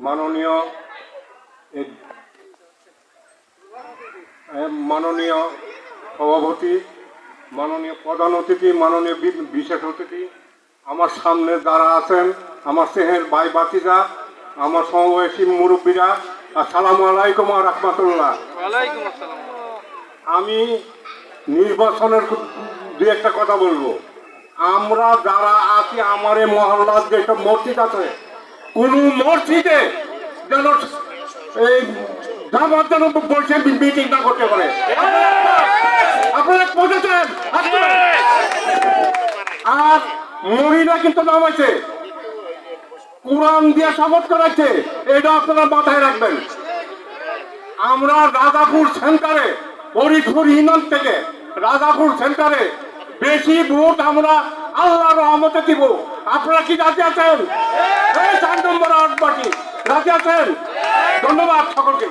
মাননীয় মাননীয় সভাপতি মাননীয় প্রধান অতিথি মাননীয় বিশেষ অতিথি আমার সামনে যারা আছেন আমার স্নেহের ভাই বাতিজা আমার সমবয়সী মুরব্বীরা আসসালামু আলাইকুম রহমতুল্লাহ। আমি নির্বাচনের দু একটা কথা বলব। আমরা যারা আছি আমার এই মহল্লার যেসব মসজিদ আছে কোন মসজিদে যেন এই জামাত যেন বসে মিটিং না করতে পারে। আপনারা আর মহিলা কিন্তু নামাইছে কোরআন দিয়ে শপথ করাচ্ছে এটা আপনারা মাথায় রাখবেন। আমরা রাজাপুর সেন্টারে, ফরিদপুর ইউনিয়ন থেকে রাজাপুর সেন্টারে বেশি ভোট আমরা আল্লাহর রহমতে দিব। আপনারা কি রাজি আছেন চার নম্বর আট পার্টি রাজি আছেন ধন্যবাদ সকলকে।